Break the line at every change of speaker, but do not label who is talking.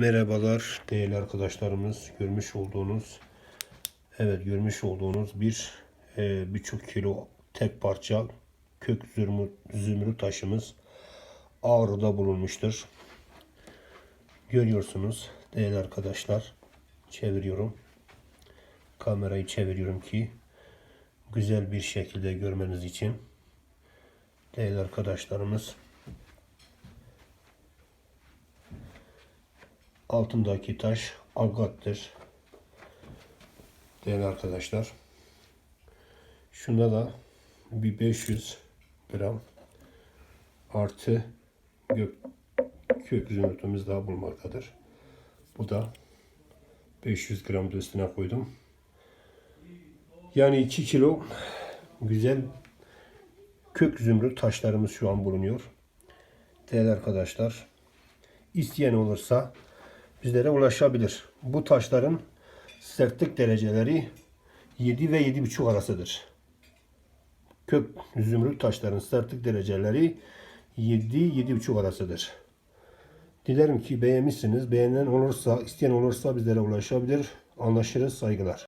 Merhabalar değerli arkadaşlarımız. Görmüş olduğunuz evet görmüş olduğunuz bir e, birçok kilo tek parça kök zümrüt, zümrüt taşımız Ağrı'da bulunmuştur. Görüyorsunuz değerli arkadaşlar. Çeviriyorum. Kamerayı çeviriyorum ki güzel bir şekilde görmeniz için. Değerli arkadaşlarımız altındaki taş agattır. Değerli arkadaşlar. Şunda da bir 500 gram artı gök, kök zümrütümüz daha bulmaktadır. Bu da 500 gram üstüne koydum. Yani 2 kilo güzel kök zümrüt taşlarımız şu an bulunuyor. Değerli arkadaşlar, isteyen olursa bizlere ulaşabilir. Bu taşların sertlik dereceleri 7 ve 7,5 arasıdır. Kök zümrüt taşların sertlik dereceleri 7-7,5 arasıdır. Dilerim ki beğenmişsiniz. Beğenen olursa, isteyen olursa bizlere ulaşabilir. Anlaşırız. Saygılar.